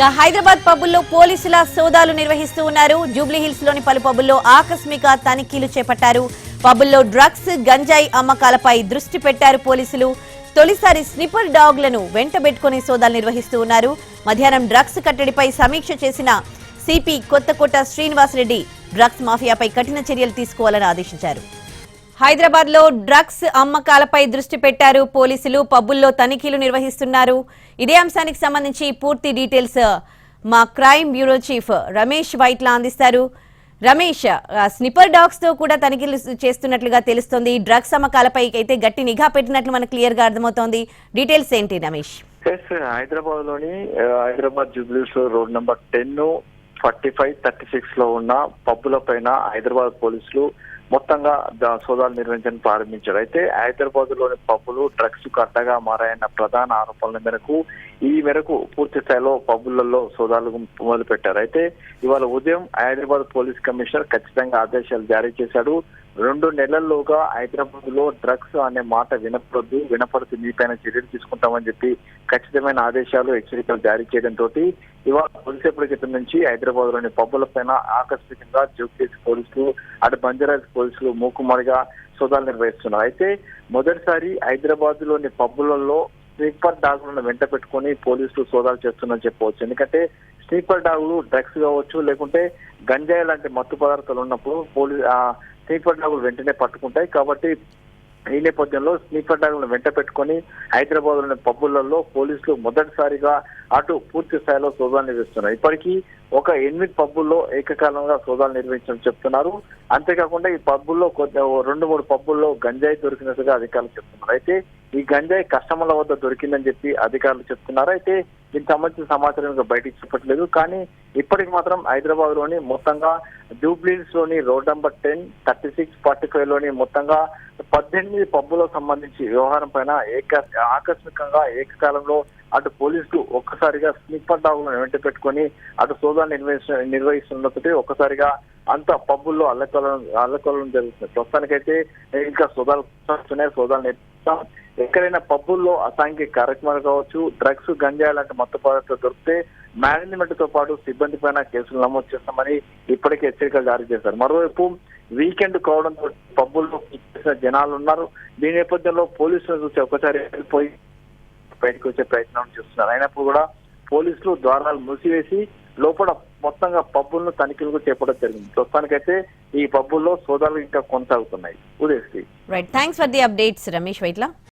ఇక హైదరాబాద్ పబ్బుల్లో పోలీసుల సోదాలు నిర్వహిస్తూ ఉన్నారు. జూబ్లీహిల్స్లోని పలు పబ్బుల్లో ఆకస్మిక తనిఖీలు చేపట్టారు. పబ్బుల్లో డ్రగ్స్ గంజాయి అమ్మకాలపై దృష్టి పెట్టారు పోలీసులు. తొలిసారి స్నిపర్ డాగ్లను వెంటబెట్టుకుని సోదాలు నిర్వహిస్తూ ఉన్నారు. మధ్యాహ్నం డ్రగ్స్ కట్టడిపై సమీక్ష చేసిన సిపి కొత్తకోట శ్రీనివాసరెడ్డి డ్రగ్స్ మాఫియాపై కఠిన చర్యలు తీసుకోవాలని ఆదేశించారు. హైదరాబాద్లో డ్రగ్స్ అమ్మకాలపై దృష్టి పెట్టారు పోలీసులు పబ్బుల్లో తనిఖీలు నిర్వహిస్తున్నారు. ఇదే అంశానికి సంబంధించి పూర్తి డీటెయిల్స్ మా crime bureau chief Ramesh Vaitla అందిస్తారు. రమేష్ స్నిపర్ డాగ్స్తో కూడా తనిఖీలు చేస్తున్నట్లుగా తెలుస్తోంది. డ్రగ్స్ అమ్మకాలపై అయితే గట్టి నిఘా పెట్టినట్లు మనకు క్లియర్గా అర్థమవుతోంది. డీటెయిల్స్ ఏంటి రమేష్? హైదరాబాద్లోని హైదరాబాద్ జూబ్లీస్ road number ten forty five thirty సిక్స్లో ఉన్న పబ్బుల పైన హైదరాబాద్ పోలీసులు మొత్తంగా సోదాలు నిర్వహించడం ప్రారంభించారు. అయితే హైదరాబాద్లోని పబ్బులు డ్రగ్స్ కట్టగా మారాయన్న ప్రధాన ఆరోపణల మేరకు ఈ మేరకు పూర్తి స్థాయిలో పబ్బులలో సోదాలు మొదలు పెట్టారు అయితే ఇవాళ ఉదయం హైదరాబాద్ పోలీస్ కమిషనర్ ఖచ్చితంగా ఆదేశాలు జారీ చేశాడు. రెండు నెలల్లోగా హైదరాబాద్లో డ్రగ్స్ అనే మాట వినపడద్దు వినపడితే మీపైన చర్యలు తీసుకుంటామని చెప్పి ఖచ్చితమైన ఆదేశాలు హెచ్చరికలు జారీ చేయడంతో ఇవాళ కొద్దిసేపటి క్రితం నుంచి హైదరాబాద్లోని పబ్బుల పైన ఆకస్మికంగా జూబ్లీస్ పోలీసులు అటు బంజారాజ్ పోలీసులు మూకుమారిగా సోదాలు నిర్వహిస్తున్నారు. అయితే మొదటిసారి హైదరాబాద్లోని పబ్బులలో స్లీపర్ డాగులను వెంట పెట్టుకొని పోలీసులు సోదాలు చేస్తున్నారని చెప్పవచ్చు. ఎందుకంటే స్లీపర్ డాగులు డ్రగ్స్ కావచ్చు లేకుంటే గంజాయి లాంటి మత్తు పదార్థాలు ఉన్నప్పుడు పోలీస్ స్నీఫర్ డాగులు వెంటనే పట్టుకుంటాయి. కాబట్టి ఈ నేపథ్యంలో స్నీఫర్ డాగులను వెంట పెట్టుకొని హైదరాబాద్లోని పబ్బులలో పోలీసులు మొదటిసారిగా అటు పూర్తి స్థాయిలో సోదాలు నిర్వహిస్తున్నారు. ఇప్పటికీ ఒక ఎనిమిది పబ్బుల్లో ఏకకాలంగా సోదాలు నిర్వహించడం చెప్తున్నారు. అంతేకాకుండా ఈ పబ్బుల్లో కొద్ది ఓ రెండు మూడు పబ్బుల్లో గంజాయి దొరికినట్టుగా అధికారులు చెప్తున్నారు. అయితే ఈ గంజాయి కస్టమర్ల వద్ద దొరికిందని చెప్పి అధికారులు చెప్తున్నారు. అయితే దీనికి సంబంధించిన సమాచారం ఇంకా బయటికి చెప్పట్లేదు. కానీ ఇప్పటికి మాత్రం హైదరాబాద్లోని మొత్తంగా జూబ్లీస్లోని road number ten thirty six forty ఫైవ్లోని మొత్తంగా పద్దెనిమిది పబ్బులకు సంబంధించి వ్యవహారం పైన ఏక ఆకస్మికంగా ఏకకాలంలో అటు పోలీసులు ఒక్కసారిగా స్నిప్పర్ డాగులను వెంట పెట్టుకొని అటు సోదాలు నిర్వహిస్తు నిర్వహిస్తున్నప్పుడు ఒక్కసారిగా అంత పబ్బుల్లో అల్లకలం అల్లకలం జరుగుతుంది. ప్రస్తుతానికైతే ఇంకా సోదాలు వస్తున్నాయి సోదాలు నేర్పిస్తాం. ఎక్కడైనా పబ్బుల్లో అసాంఘిక కార్యక్రమాలు కావచ్చు డ్రగ్స్ గంజాయి లాంటి మత్తు పదార్థాలు దొరికితే మేనేజ్మెంట్తో పాటు సిబ్బంది పైన కేసులు నమోదు చేస్తామని ఇప్పటికే హెచ్చరికలు జారీ చేశారు. మరోవైపు వీకెండ్ కావడంతో పబ్బుల్లో జనాలు ఉన్నారు. దీని నేపథ్యంలో పోలీసులు చూసి ఒకసారి వెళ్ళిపోయి బయటకు వచ్చే ప్రయత్నం చేస్తున్నారు. అయినప్పుడు కూడా పోలీసులు ద్వారాలు మూసివేసి లోపల మొత్తంగా పబ్బులను తనిఖీలు చేపట్టడం జరిగింది. ప్రస్తుతానికైతే ఈ పబ్బుల్లో సోదాలు ఇంకా కొనసాగుతున్నాయి. Udayasri. Right thanks for the updates Ramesh Vaitla